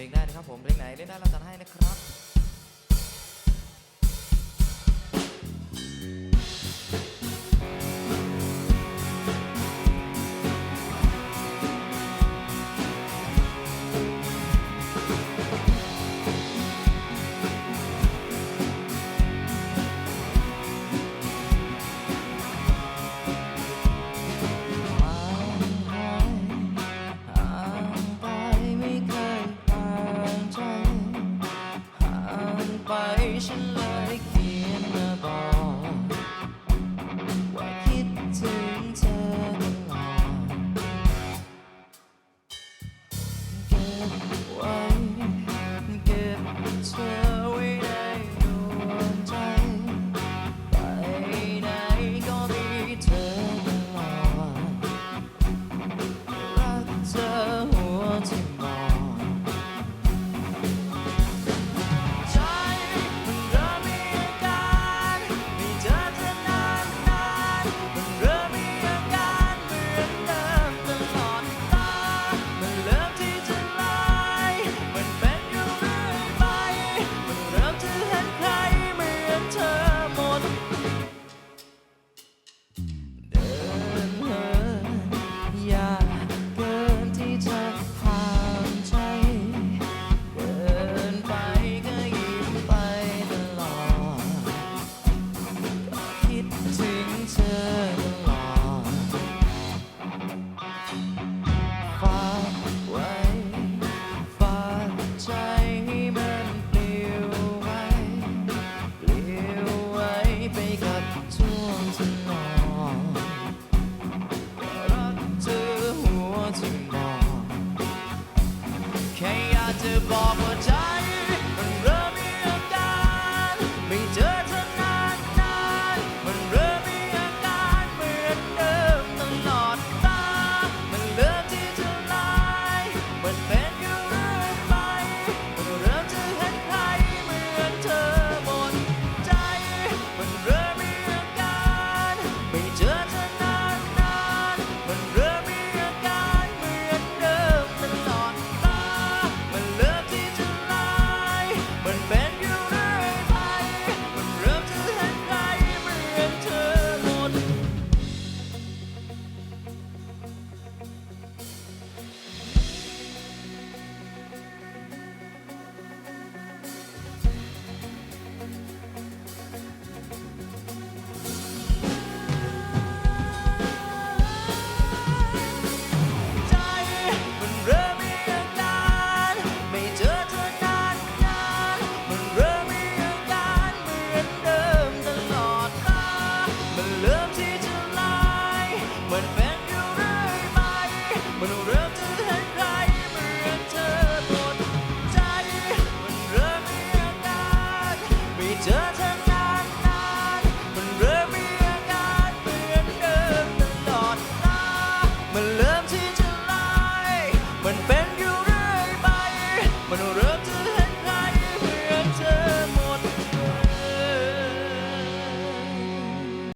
เพลงได้นะครับผมเพลงไหนเล่นได้เราจัดให้นะครับ ฉัน When